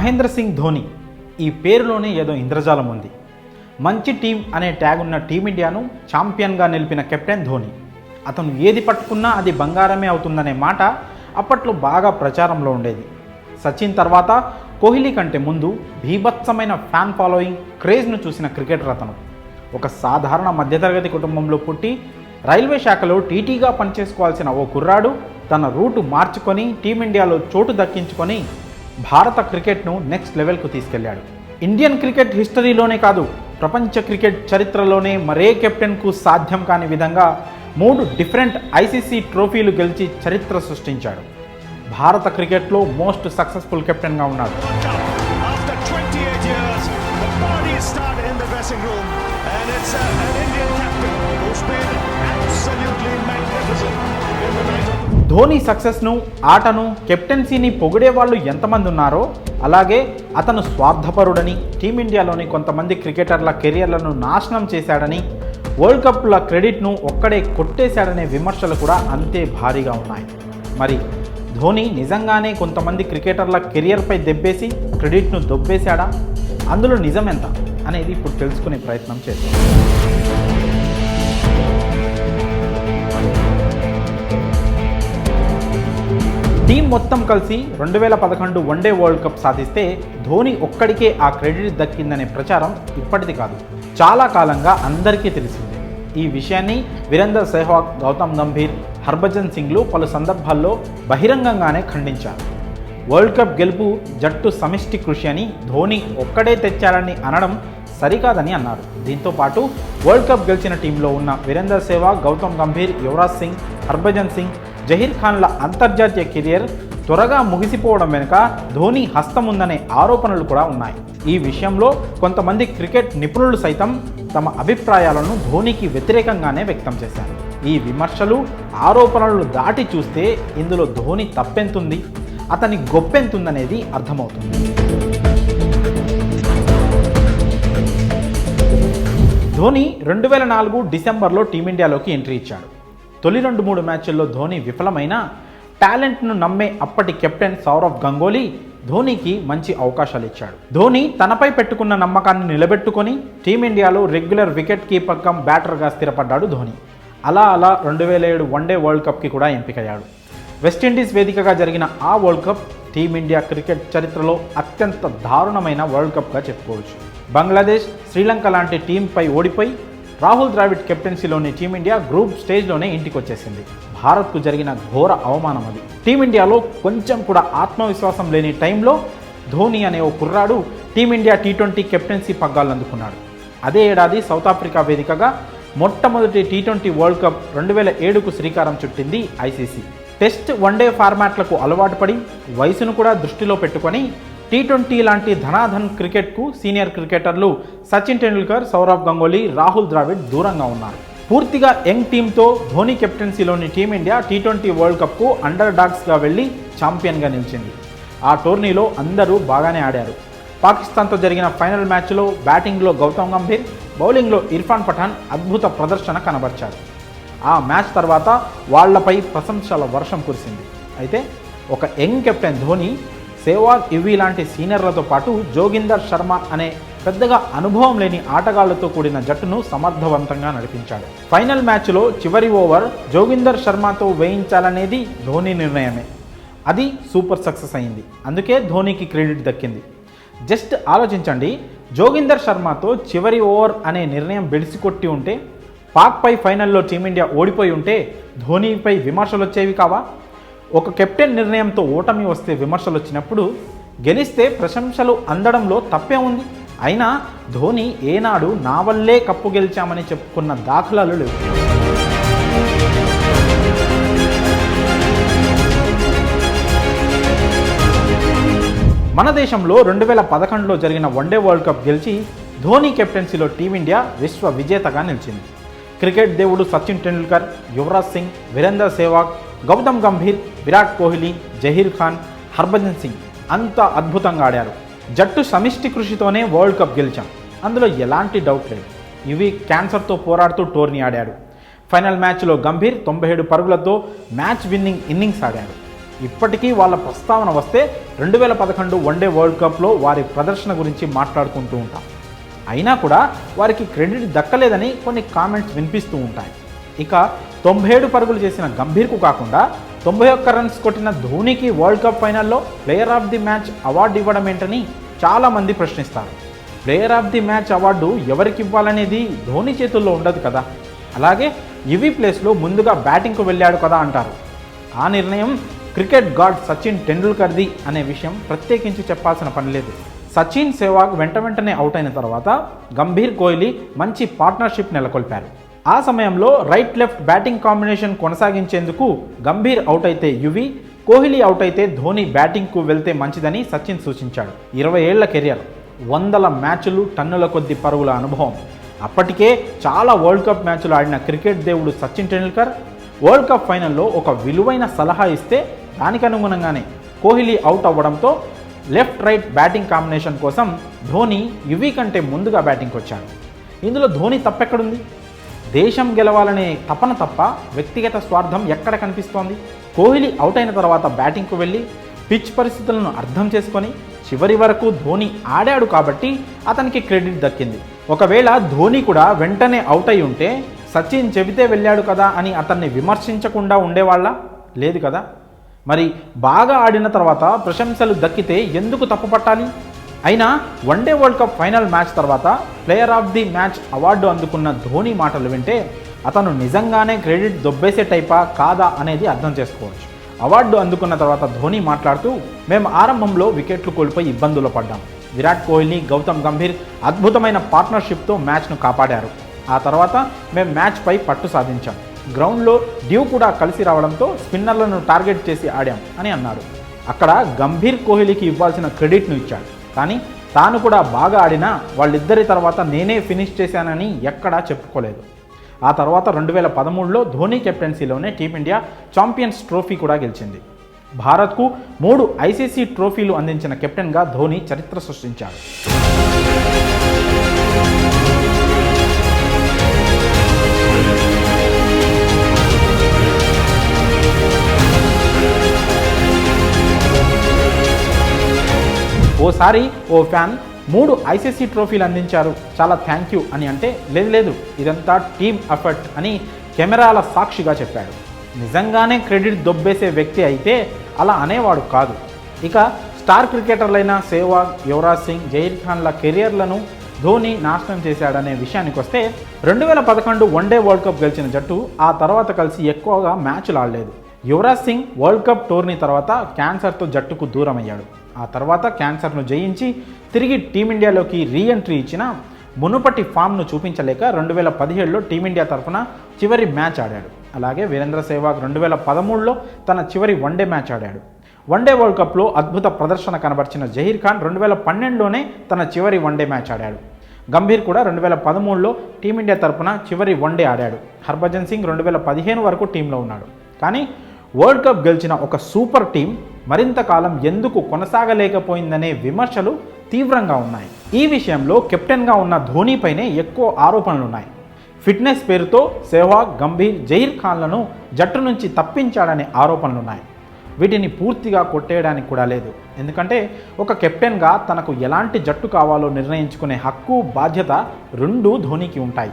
మహేంద్ర సింగ్ ధోని ఈ పేరులోనే ఏదో ఇంద్రజాలం ఉంది. మంచి టీం అనే ట్యాగ్ ఉన్న టీమిండియాను ఛాంపియన్గా నిలిపిన కెప్టెన్ ధోని. అతను ఏది పట్టుకున్నా అది బంగారమే అవుతుందనే మాట అప్పట్లో బాగా ప్రచారంలో ఉండేది. సచిన్ తర్వాత కోహ్లీ కంటే ముందు భీభత్సమైన ఫ్యాన్ ఫాలోయింగ్ క్రేజ్ను చూసిన క్రికెటర్ అతను. ఒక సాధారణ మధ్యతరగతి కుటుంబంలో పుట్టి రైల్వే శాఖలో టీటీగా పనిచేసుకోవాల్సిన ఓ కుర్రాడు తన రూటు మార్చుకొని టీమిండియాలో చోటు దక్కించుకొని భారత క్రికెట్ను నెక్స్ట్ లెవెల్కు తీసుకెళ్ళాడు. ఇండియన్ క్రికెట్ హిస్టరీలోనే కాదు ప్రపంచ క్రికెట్ చరిత్రలోనే మరే కెప్టెన్కు సాధ్యం కాని విధంగా మూడు డిఫరెంట్ ఐసీసీ ట్రోఫీలు గెలిచి చరిత్ర సృష్టించాడు. భారత క్రికెట్లో మోస్ట్ సక్సెస్ఫుల్ కెప్టెన్గా ఉన్నాడు. And it's uh, an Indian captain who's been absolutely magnificent in the Dhoni సక్సెస్ను ఆటను కెప్టెన్సీని పొగిడే వాళ్ళు ఎంతమంది ఉన్నారో అలాగే అతను స్వార్థపరుడని టీమిండియాలోని కొంతమంది క్రికెటర్ల కెరియర్లను నాశనం చేశాడని వరల్డ్ కప్ల క్రెడిట్ను ఒక్కడే కొట్టేశాడనే విమర్శలు కూడా అంతే భారీగా ఉన్నాయి. మరి ధోని నిజంగానే కొంతమంది క్రికెటర్ల కెరియర్పై దెబ్బేసి క్రెడిట్ను దొబ్బేశాడా? అందులో నిజమెంత అనేది ఇప్పుడు తెలుసుకునే ప్రయత్నం చేద్దాం. టీం మొత్తం కలిసి రెండు వేల పదకొండు వన్డే వరల్డ్ కప్ సాధిస్తే ధోని ఒక్కడికే ఆ క్రెడిట్ దక్కిందనే ప్రచారం ఇప్పటిది కాదు. చాలా కాలంగా అందరికీ తెలిసింది. ఈ విషయాన్ని వీరేందర్ సెహ్వాగ్ గౌతమ్ గంభీర్ హర్భజన్ సింగ్లు పలు సందర్భాల్లో బహిరంగంగానే ఖండించారు. వరల్డ్ కప్ గెలుపు జట్టు సమిష్టి కృషి అని ధోని ఒక్కడే తెచ్చారని అనడం సరికాదని అన్నారు. దీంతో పాటు వరల్డ్ కప్ గెలిచిన టీంలో ఉన్న వీరేందర్ సెహ్వాగ్ గౌతమ్ గంభీర్ యువరాజ్ సింగ్ హర్భజన్ సింగ్ జహీర్ ఖాన్ల అంతర్జాతీయ కెరియర్ త్వరగా ముగిసిపోవడం వెనుక ధోని హస్తం ఉందనే ఆరోపణలు కూడా ఉన్నాయి. ఈ విషయంలో కొంతమంది క్రికెట్ నిపుణులు సైతం తమ అభిప్రాయాలను ధోనికి వ్యతిరేకంగానే వ్యక్తం చేశారు. ఈ విమర్శలు ఆరోపణలు దాటి చూస్తే ఇందులో ధోని తప్పెంతుంది అతని గొప్పెంతుందనేది అర్థమవుతుంది. ధోని రెండు వేల నాలుగు డిసెంబర్లో టీమిండియాలోకి ఎంట్రీ ఇచ్చాడు. తొలి రెండు మూడు మ్యాచ్ల్లో ధోని విఫలమైన టాలెంట్ను నమ్మే అప్పటి కెప్టెన్ సౌరవ్ గంగోలీ ధోనీకి మంచి అవకాశాలు ఇచ్చాడు. ధోని తనపై పెట్టుకున్న నమ్మకాన్ని నిలబెట్టుకొని టీమిండియాలో రెగ్యులర్ వికెట్ కీపర్ కమ్ బ్యాటర్గా స్థిరపడ్డాడు ధోని. అలా అలా రెండు వేల ఏడు వన్డే వరల్డ్ కప్కి కూడా ఎంపికయ్యాడు. వెస్టిండీస్ వేదికగా జరిగిన ఆ వరల్డ్ కప్ టీమిండియా క్రికెట్ చరిత్రలో అత్యంత దారుణమైన వరల్డ్ కప్గా చెప్పుకోవచ్చు. బంగ్లాదేశ్ శ్రీలంక లాంటి టీంపై ఓడిపోయి రాహుల్ ద్రావిడ్ కెప్టెన్సీలోని టీమిండియా గ్రూప్ స్టేజ్లోనే ఇంటికి వచ్చేసింది భారత్కు జరిగిన ఘోర అవమానం అది. టీమిండియాలో కొంచెం కూడా ఆత్మవిశ్వాసం లేని టైంలో ధోని అనే ఓ కుర్రాడు టీమిండియా టీ ట్వంటీ కెప్టెన్సీ పగ్గాలు అందుకున్నాడు అదే ఏడాది సౌత్ ఆఫ్రికా వేదికగా మొట్టమొదటి టీ ట్వంటీ వరల్డ్ కప్ రెండు వేల ఏడుకు శ్రీకారం చుట్టింది ఐసీసీ. టెస్ట్ వన్డే ఫార్మాట్లకు అలవాటు పడి వయసును కూడా దృష్టిలో పెట్టుకొని టీ ట్వంటీ లాంటి ధనాధన్ క్రికెట్కు సీనియర్ క్రికెటర్లు సచిన్ టెండూల్కర్ సౌరవ్ గంగోలీ రాహుల్ ద్రావిడ్ దూరంగా ఉన్నారు. పూర్తిగా యంగ్ టీంతో Dhoni కెప్టెన్సీలోని team India T twenty world కప్కు under డాగ్స్గా వెళ్ళి ఛాంపియన్గా నిలిచింది. ఆ టోర్నీలో అందరూ బాగానే ఆడారు. పాకిస్తాన్తో జరిగిన ఫైనల్ మ్యాచ్లో బ్యాటింగ్లో గౌతమ్ గంభీర్ బౌలింగ్లో ఇర్ఫాన్ పఠాన్ అద్భుత ప్రదర్శన కనబర్చారు. ఆ మ్యాచ్ తర్వాత వాళ్ళపై ప్రశంసల వర్షం కురిసింది. అయితే ఒక యంగ్ కెప్టెన్ ధోని సేవాగ్ ఇవి లాంటి సీనియర్లతో పాటు జోగిందర్ శర్మ అనే పెద్దగా అనుభవం లేని ఆటగాళ్ళతో కూడిన జట్టును సమర్థవంతంగా నడిపించాడు. ఫైనల్ మ్యాచ్లో చివరి ఓవర్ జోగిందర్ శర్మతో వేయించాలనేది ధోని నిర్ణయమే. అది సూపర్ సక్సెస్ అయింది. అందుకే ధోనికి క్రెడిట్ దక్కింది. జస్ట్ ఆలోచించండి జోగిందర్ శర్మతో చివరి ఓవర్ అనే నిర్ణయం బెడిసికొట్టి ఉంటే పాక్పై ఫైనల్లో టీమిండియా ఓడిపోయి ఉంటే ధోనీపై విమర్శలు వచ్చేవి కావా? ఒక కెప్టెన్ నిర్ణయంతో ఓటమి వస్తే విమర్శలు వచ్చినప్పుడు గెలిస్తే ప్రశంసలు అందడంలో తప్పే ఉంది. అయినా ధోని ఏనాడు నా వల్లే కప్పు గెలిచామని చెప్పుకున్న దాఖలాలు లేవు. మన దేశంలో రెండు వేల పదకొండులో జరిగిన వన్డే వరల్డ్ కప్ గెలిచి ధోని కెప్టెన్సీలో టీమిండియా విశ్వ విజేతగా నిలిచింది. క్రికెట్ దేవుడు సచిన్ టెండూల్కర్ యువరాజ్ సింగ్ వీరేందర్ సెహ్వాగ్ గౌతమ్ గంభీర్ విరాట్ కోహ్లీ జహీర్ ఖాన్ హర్భజన్ సింగ్ అంత అద్భుతంగా ఆడారు. జట్టు సమిష్టి కృషితోనే వరల్డ్ కప్ గెలిచాం. అందులో ఎలాంటి డౌట్ లేదు. ఇవి క్యాన్సర్తో పోరాడుతూ టోర్నీ ఆడాడు. ఫైనల్ మ్యాచ్లో గంభీర్ తొంభై ఏడు పరుగులతో మ్యాచ్ విన్నింగ్ ఇన్నింగ్స్ ఆడాడు ఇప్పటికీ వాళ్ళ ప్రస్తావన వస్తే రెండు వేల పదకొండు వన్డే వరల్డ్ కప్లో వారి ప్రదర్శన గురించి మాట్లాడుకుంటూ ఉంటాం. అయినా కూడా వారికి క్రెడిట్ దక్కలేదని కొన్ని కామెంట్స్ వినిపిస్తూ ఉంటాయి. ఇక తొంభై ఏడు పరుగులు చేసిన గంభీర్కు కాకుండా తొంభై ఒక్క రన్స్ కొట్టిన ధోనికి వరల్డ్ కప్ ఫైనల్లో player of the match award ఇవ్వడం ఏంటని చాలామంది ప్రశ్నిస్తారు. Player of the match award ఎవరికి ఇవ్వాలనేది ధోని చేతుల్లో ఉండదు కదా. అలాగే ఇవి ప్లేస్లో ముందుగా బ్యాటింగ్కు వెళ్ళాడు కదా అంటారు. ఆ నిర్ణయం క్రికెట్ గాడ్ సచిన్ టెండూల్కర్ది అనే విషయం ప్రత్యేకించి చెప్పాల్సిన పని లేదు. సచిన్ సెహ్వాగ్ వెంట వెంటనే అవుట్ అయిన తర్వాత గంభీర్ కోహ్లీ మంచి పార్ట్నర్షిప్ నెలకొల్పారు. ఆ సమయంలో రైట్ లెఫ్ట్ బ్యాటింగ్ కాంబినేషన్ కొనసాగించేందుకు గంభీర్ అవుట్ అయితే యువి కోహ్లీ అవుట్ అయితే ధోని బ్యాటింగ్కు వెళ్తే మంచిదని సచిన్ సూచించాడు. ఇరవై ఏళ్ళ కెరియర్ వందల మ్యాచ్లు టన్నుల కొద్ది పరుగుల అనుభవం. అప్పటికే చాలా వరల్డ్ కప్ మ్యాచ్లు ఆడిన క్రికెట్ దేవుడు సచిన్ టెండూల్కర్ వరల్డ్ కప్ ఫైనల్లో ఒక విలువైన సలహా ఇస్తే దానికి అనుగుణంగానే కోహ్లీ అవుట్ అవ్వడంతో లెఫ్ట్ రైట్ బ్యాటింగ్ కాంబినేషన్ కోసం ధోని యువి కంటే ముందుగా బ్యాటింగ్కి వచ్చాడు ఇందులో ధోని తప్పెక్కడుంది? దేశం గెలవాలనే తపన తప్ప వ్యక్తిగత స్వార్థం ఎక్కడ కనిపిస్తోంది? కోహ్లీ అవుట్ అయిన తర్వాత బ్యాటింగ్కు వెళ్ళి పిచ్ పరిస్థితులను అర్థం చేసుకొని చివరి వరకు ధోని ఆడాడు కాబట్టి అతనికి క్రెడిట్ దక్కింది. ఒకవేళ ధోని కూడా వెంటనే అవుట్ అయి ఉంటే సచిన్ చెబితే వెళ్ళాడు కదా అని అతన్ని విమర్శించకుండా ఉండేవాళ్ళ? లేదు కదా. మరి బాగా ఆడిన తర్వాత ప్రశంసలు దక్కితే ఎందుకు తప్పు పట్టాలి అయినా one day world cup final match తర్వాత player of the match award అందుకున్న ధోని మాటలు వింటే అతను నిజంగానే క్రెడిట్ దొబ్బేసే టైపా కాదా అనేది అర్థం చేసుకోవచ్చు. అవార్డు అందుకున్న తర్వాత ధోని మాట్లాడుతూ మేము ఆరంభంలో వికెట్లు కోల్పోయి ఇబ్బందులు పడ్డాం. విరాట్ కోహ్లీ గౌతమ్ గంభీర్ అద్భుతమైన పార్ట్నర్షిప్తో మ్యాచ్ను కాపాడారు. ఆ తర్వాత మేము మ్యాచ్పై పట్టు సాధించాం. గ్రౌండ్లో డ్యూ కూడా కలిసి రావడంతో స్పిన్నర్లను టార్గెట్ చేసి ఆడాం అని అన్నాడు అక్కడ గంభీర్ కోహ్లీకి ఇవ్వాల్సిన క్రెడిట్ను ఇచ్చాడు. కానీ తాను కూడా బాగా ఆడినా వాళ్ళిద్దరి తర్వాత నేనే ఫినిష్ చేశానని ఎక్కడా చెప్పుకోలేదు. ఆ తర్వాత రెండు వేల పదమూడులో ధోని కెప్టెన్సీలోనే టీమిండియా ఛాంపియన్స్ ట్రోఫీ కూడా గెలిచింది. భారత్కు మూడు ఐసీసీ ట్రోఫీలు అందించిన కెప్టెన్గా ధోని చరిత్ర సృష్టించాడు. ఓసారి ఓ ఫ్యాన్ మూడు ఐసీసీ ట్రోఫీలు అందించారు. చాలా థ్యాంక్ యూ అని అంటే లేదు లేదు ఇదంతా టీమ్ ఎఫర్ట్ అని కెమెరాల సాక్షిగా చెప్పాడు. నిజంగానే క్రెడిట్ దొబ్బేసే వ్యక్తి అయితే అలా అనేవాడు కాదు. ఇక స్టార్ క్రికెటర్లైన సేవాగ్ యువరాజ్ సింగ్ జహీర్ ఖాన్ల కెరియర్లను ధోని నాశనం చేశాడనే విషయానికి వస్తే రెండు వేల పదకొండు వన్డే వరల్డ్ కప్ గెలిచిన జట్టు ఆ తర్వాత కలిసి ఎక్కువగా మ్యాచ్లు ఆడలేదు. Yuvraj Singh world cup tourney తర్వాత క్యాన్సర్తో జట్టుకు దూరం అయ్యాడు ఆ తర్వాత క్యాన్సర్ను జయించి తిరిగి టీమిండియాలోకి రీఎంట్రీ ఇచ్చిన మునుపటి ఫామ్ను చూపించలేక రెండు వేల పదిహేడులో టీమిండియా తరఫున చివరి మ్యాచ్ ఆడాడు. అలాగే వీరేంద్ర సెహ్వాగ్ రెండు వేల పదమూడులో తన చివరి వన్డే మ్యాచ్ ఆడాడు. వన్డే వరల్డ్ కప్లో అద్భుత ప్రదర్శన కనబర్చిన జహీర్ ఖాన్ రెండు వేల పన్నెండులోనే తన చివరి వన్డే మ్యాచ్ ఆడాడు. గంభీర్ కూడా రెండు వేల పదమూడులో టీమిండియా తరపున చివరి వన్డే ఆడాడు. హర్భజన్ సింగ్ రెండు వేల పదిహేను వరకు టీంలో ఉన్నాడు. కానీ వరల్డ్ కప్ గెలిచిన ఒక సూపర్ టీం మరింత కాలం ఎందుకు కొనసాగలేకపోయిందనే విమర్శలు తీవ్రంగా ఉన్నాయి. ఈ విషయంలో కెప్టెన్గా ఉన్న ధోనీపైనే ఎక్కువ ఆరోపణలున్నాయి. ఫిట్నెస్ పేరుతో సెహ్వాగ్ గంభీర్ జహీర్ ఖాన్లను జట్టు నుంచి తప్పించాడనే ఆరోపణలున్నాయి. వీటిని పూర్తిగా కొట్టేయడానికి కూడా లేదు. ఎందుకంటే ఒక కెప్టెన్గా తనకు ఎలాంటి జట్టు కావాలో నిర్ణయించుకునే హక్కు బాధ్యత రెండూ ధోనీకి ఉంటాయి.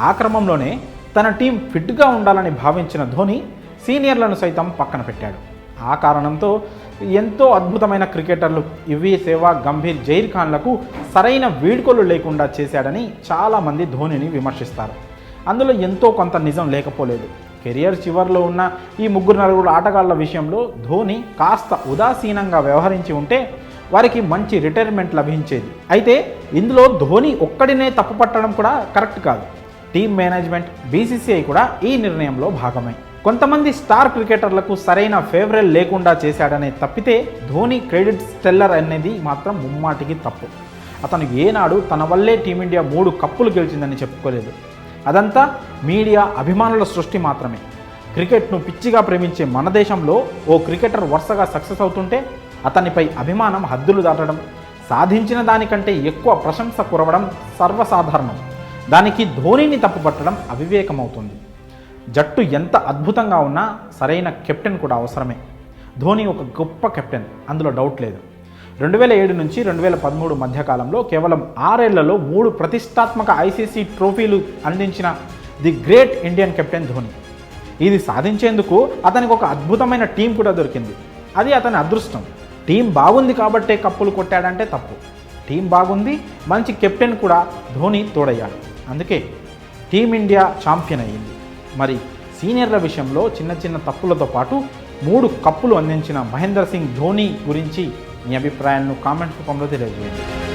ఆ క్రమంలోనే తన టీం ఫిట్గా ఉండాలని భావించిన ధోని సీనియర్లను సైతం పక్కన పెట్టాడు. ఆ కారణంతో ఎంతో అద్భుతమైన క్రికెటర్లు ఇవి సేవా గంభీర్ జైర్ ఖాన్లకు సరైన వీడ్కోలు లేకుండా చేశాడని చాలామంది ధోనిని విమర్శిస్తారు. అందులో ఎంతో కొంత నిజం లేకపోలేదు. కెరియర్ చివరిలో ఉన్న ఈ ముగ్గురు నలుగురు ఆటగాళ్ళ విషయంలో ధోని కాస్త ఉదాసీనంగా వ్యవహరించి ఉంటే వారికి మంచి రిటైర్మెంట్ లభించేది. అయితే ఇందులో ధోని ఒక్కడినే తప్పు పట్టడం కూడా కరెక్ట్ కాదు. టీమ్ మేనేజ్మెంట్ బీసీసీఐ కూడా ఈ నిర్ణయంలో భాగమే. కొంతమంది స్టార్ క్రికెటర్లకు సరైన ఫేవరెల్ లేకుండా చేశాడనే తప్పితే ధోని క్రెడిట్ స్టెల్లర్ అనేది మాత్రం ముమ్మాటికి తప్పు. అతను ఏనాడు తన వల్లే టీమిండియా మూడు కప్పులు గెలిచిందని చెప్పుకోలేదు. అదంతా మీడియా అభిమానుల సృష్టి మాత్రమే. క్రికెట్ను పిచ్చిగా ప్రేమించే మన దేశంలో ఓ క్రికెటర్ వరుసగా సక్సెస్ అవుతుంటే అతనిపై అభిమానం హద్దులు దాటడం సాధించిన దానికంటే ఎక్కువ ప్రశంస కురవడం సర్వసాధారణం. దానికి ధోనిని తప్పుపట్టడం అవివేకమవుతుంది. జట్టు ఎంత అద్భుతంగా ఉన్నా సరైన కెప్టెన్ కూడా అవసరమే. ధోని ఒక గొప్ప కెప్టెన్ అందులో డౌట్ లేదు. రెండు వేల ఏడు నుంచి రెండు వేల పదమూడు మధ్యకాలంలో కేవలం ఆరేళ్ళలో మూడు ప్రతిష్టాత్మక ఐసీసీ ట్రోఫీలు అందించిన the great Indian captain Dhoni. ఇది సాధించేందుకు అతనికి ఒక అద్భుతమైన టీం కూడా దొరికింది. అది అతని అదృష్టం. టీం బాగుంది కాబట్టే కప్పులు కొట్టాడంటే తప్పు. టీం బాగుంది మంచి కెప్టెన్ కూడా ధోని తోడయ్యాడు. అందుకే టీమిండియా ఛాంపియన్ అయ్యింది. మరి సీనియర్ల విషయంలో చిన్న చిన్న తప్పులతో పాటు మూడు కప్పులు అందించిన మహేందర్ సింగ్ ధోని గురించి మీ అభిప్రాయాలను కామెంట్ రూపంలో తెలియజేయండి.